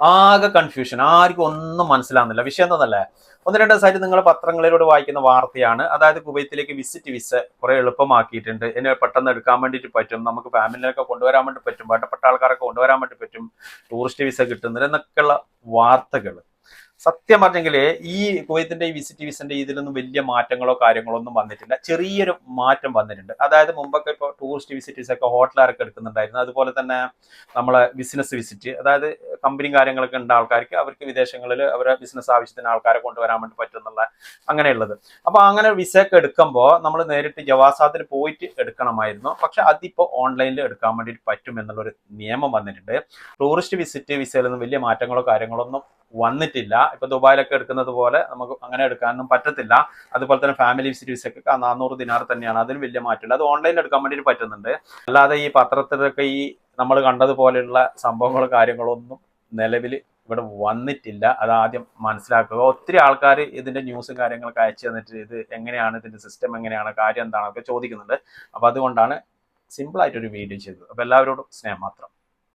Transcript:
ആകെ കൺഫ്യൂഷൻ ആർക്കും ഒന്നും മനസ്സിലാവുന്നില്ല. വിഷയം എന്താണെന്നല്ലേ ഒന്ന് രണ്ട് ദിവസമായിട്ട് നിങ്ങൾ പത്രങ്ങളിലൂടെ വായിക്കുന്ന വാർത്തയാണ്. അതായത് കുവൈത്തിലേക്ക് വിസിറ്റ് വിസ കുറെ എളുപ്പമാക്കിയിട്ടുണ്ട്. എന്നെ പെട്ടെന്ന് എടുക്കാൻ വേണ്ടിയിട്ട് പറ്റും. നമുക്ക് ഫാമിലിനൊക്കെ കൊണ്ടുവരാൻ വേണ്ടി പറ്റും. വേണ്ടപ്പെട്ട ആൾക്കാരൊക്കെ കൊണ്ടുവരാൻ വേണ്ടി പറ്റും. ടൂറിസ്റ്റ് വിസ കിട്ടുന്നില്ല എന്നൊക്കെയുള്ള വാർത്തകൾ സത്യം പറഞ്ഞെങ്കിൽ ഈ കുവൈത്തിന്റെ ഈ വിസിറ്റ് വിസിന്റെ ഇതിലൊന്നും വലിയ മാറ്റങ്ങളോ കാര്യങ്ങളോ ഒന്നും വന്നിട്ടില്ല. ചെറിയൊരു മാറ്റം വന്നിട്ടുണ്ട്. അതായത് മുമ്പൊക്കെ ഇപ്പോൾ ടൂറിസ്റ്റ് വിസിറ്റ് വിസ ഒക്കെ ഹോട്ടലുകാരൊക്കെ എടുക്കുന്നുണ്ടായിരുന്നു. അതുപോലെ തന്നെ നമ്മളെ ബിസിനസ് വിസിറ്റ് അതായത് കമ്പനിയും കാര്യങ്ങളൊക്കെ ഉണ്ട് ആൾക്കാർക്ക് അവർക്ക് വിദേശങ്ങളിൽ അവരെ ബിസിനസ് ആവശ്യത്തിന് ആൾക്കാരെ കൊണ്ടുവരാൻ വേണ്ടി പറ്റുന്നുള്ള അങ്ങനെയുള്ളത്. അപ്പൊ അങ്ങനെ വിസ ഒക്കെ എടുക്കുമ്പോൾ നമ്മൾ നേരിട്ട് ജവാസാത്തിൽ പോയിട്ട് എടുക്കണമായിരുന്നു. പക്ഷെ അതിപ്പോ ഓൺലൈനിൽ എടുക്കാൻ വേണ്ടിയിട്ട് പറ്റും എന്നുള്ളൊരു നിയമം വന്നിട്ടുണ്ട്. ടൂറിസ്റ്റ് വിസിറ്റ് വിസയിലൊന്നും വലിയ മാറ്റങ്ങളോ കാര്യങ്ങളോ ഒന്നും വന്നിട്ടില്ല. ഇപ്പൊ ദുബായിലൊക്കെ എടുക്കുന്നത് പോലെ നമുക്ക് അങ്ങനെ എടുക്കാനൊന്നും പറ്റത്തില്ല. അതുപോലെ തന്നെ ഫാമിലി വിസിറ്റ് വിസയ്ക്ക് നാനൂറ് ദിനാർ തന്നെയാണ്. അതിന് വലിയ മാറ്റമില്ല. അത് ഓൺലൈനിൽ എടുക്കാൻ വേണ്ടിയിട്ട് പറ്റുന്നുണ്ട്. അല്ലാതെ ഈ പത്രത്തിലൊക്കെ ഈ നമ്മൾ കണ്ടതുപോലെയുള്ള സംഭവങ്ങളും കാര്യങ്ങളൊന്നും നിലവിൽ ഇവിടെ വന്നിട്ടില്ല. അത് ആദ്യം മനസ്സിലാക്കുക. ഒത്തിരി ആൾക്കാർ ഇതിന്റെ ന്യൂസും കാര്യങ്ങളൊക്കെ അയച്ചു തന്നിട്ട് ഇത് എങ്ങനെയാണ് ഇതിന്റെ സിസ്റ്റം എങ്ങനെയാണ് കാര്യം എന്താണൊക്കെ ചോദിക്കുന്നുണ്ട്. അപ്പൊ അതുകൊണ്ടാണ് സിമ്പിൾ ആയിട്ടൊരു വീഡിയോ ചെയ്തത്. അപ്പൊ എല്ലാവരോടും സ്നേഹം മാത്രം.